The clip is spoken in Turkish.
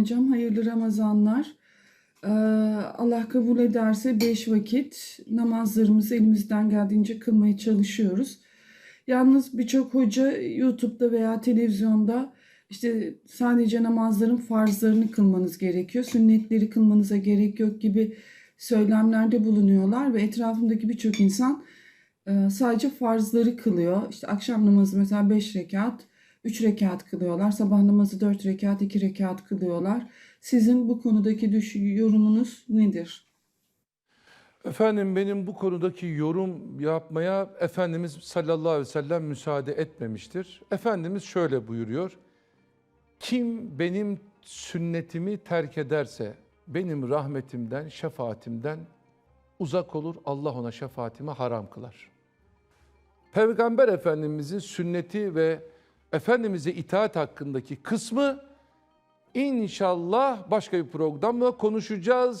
Hocam. Hayırlı Ramazanlar. Ee, Allah kabul ederse beş vakit namazlarımızı elimizden geldiğince kılmaya çalışıyoruz. Yalnız birçok hoca YouTube'da veya televizyonda işte sadece namazların farzlarını kılmanız gerekiyor, sünnetleri kılmanıza gerek yok gibi söylemlerde bulunuyorlar ve etrafımdaki birçok insan e, sadece farzları kılıyor. İşte akşam namazı mesela 5 rekat, 3 rekat kılıyorlar. Sabah namazı 4 rekat, 2 rekat kılıyorlar. Sizin bu konudaki düş yorumunuz nedir? Efendim benim bu konudaki yorum yapmaya Efendimiz sallallahu aleyhi ve sellem müsaade etmemiştir. Efendimiz şöyle buyuruyor. Kim benim sünnetimi terk ederse benim rahmetimden, şefaatimden uzak olur. Allah ona şefaatimi haram kılar. Peygamber Efendimizin sünneti ve Efendimiz'e itaat hakkındaki kısmı inşallah başka bir programda konuşacağız.